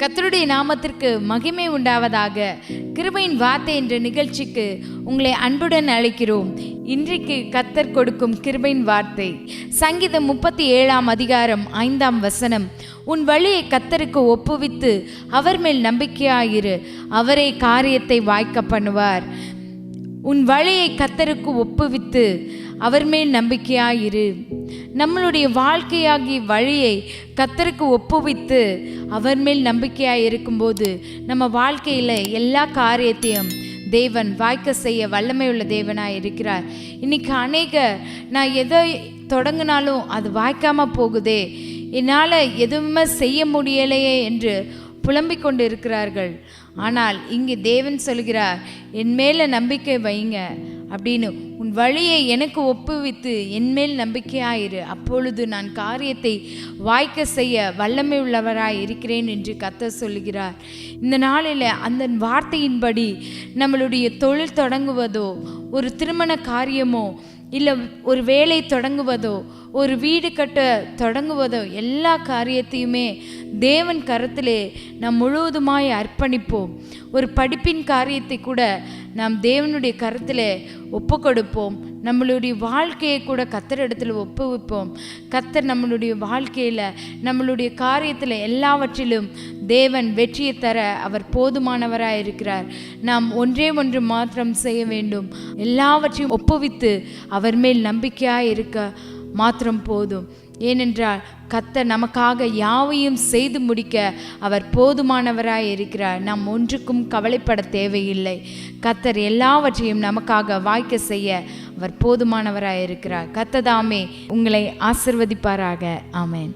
கத்தருடைய நாமத்திற்கு மகிமை உண்டாவதாக கிருபையின் வார்த்தை என்ற நிகழ்ச்சிக்கு உங்களை அன்புடன் அழைக்கிறோம். இன்றைக்கு கத்தர் கொடுக்கும் கிருபையின் வார்த்தை சங்கீதம் முப்பத்தி ஏழாம் அதிகாரம் ஐந்தாம் வசனம் உன் வழியை கத்தருக்கு ஒப்புவித்து அவர் மேல் நம்பிக்கையாயிரு அவரே காரியத்தை வாய்க்க பண்ணுவார். உன் வழியை கத்தருக்கு ஒப்புவித்து அவர் மேல் நம்பிக்கையாயிரு. நம்மளுடைய வாழ்க்கையாகிய வழியை கத்தருக்கு ஒப்புவித்து அவர் மேல் நம்பிக்கையாக இருக்கும்போது நம்ம வாழ்க்கையில் எல்லா காரியத்தையும் தேவன் வாய்க்க செய்ய வல்லமையுள்ள தேவனாக இருக்கிறார். இன்னைக்கு அநேக நான் எதை தொடங்கினாலும் அது வாய்க்காமல் போகுதே. என்னால் எதுவுமே செய்ய முடியலையே என்று புலம்பிக் கொண்டு இருக்கிறார்கள் ஆனால் இங்கே தேவன் சொல்கிறார் என் மேலே நம்பிக்கை வைங்க அப்படின்னு உன் வழியை எனக்கு ஒப்புவித்து என் மேல் நம்பிக்கையாயிரு. அப்பொழுது நான் காரியத்தை வாய்க்க செய்ய வல்லமை உள்ளவராய் இருக்கிறேன் என்று கத்த சொல்லுகிறார் இந்த நாளில் அந்த வார்த்தையின்படி நம்மளுடைய தொழில் தொடங்குவதோ ஒரு திருமண காரியமோ இல்லை ஒரு வேலை தொடங்குவதோ ஒரு வீடு கட்ட தொடங்குவதோ எல்லா காரியத்தையுமே தேவன் கரத்திலே நாம் முழுவதுமாய் அர்ப்பணிப்போம். ஒரு படிப்பின் காரியத்தை கூட நாம் தேவனுடைய கரத்தில் ஒப்பு கொடுப்போம் நம்மளுடைய வாழ்க்கையை கூட கத்தர் இடத்துல ஒப்புவிப்போம். கத்தர் நம்மளுடைய வாழ்க்கையில் நம்மளுடைய காரியத்தில் எல்லாவற்றிலும் தேவன் வெற்றியை தர அவர் போதுமானவராக இருக்கிறார். நாம் ஒன்றே ஒன்று மாத்திரம் செய்ய வேண்டும். எல்லாவற்றையும் ஒப்புவித்து அவர் மேல் நம்பிக்கையாக இருக்க மாத்திரம் போதும். ஏனென்றால் கத்தர் நமக்காக யாவையும் செய்து முடிக்க அவர் போதுமானவராய் இருக்கிறார். நாம் ஒன்றுக்கும் கவலைப்பட தேவையில்லை. கத்தர் எல்லாவற்றையும் நமக்காக வாய்க்க செய்ய அவர் போதுமானவராய் இருக்கிறார். கத்ததாமே உங்களை ஆசிர்வதிப்பாராக. ஆமேன்.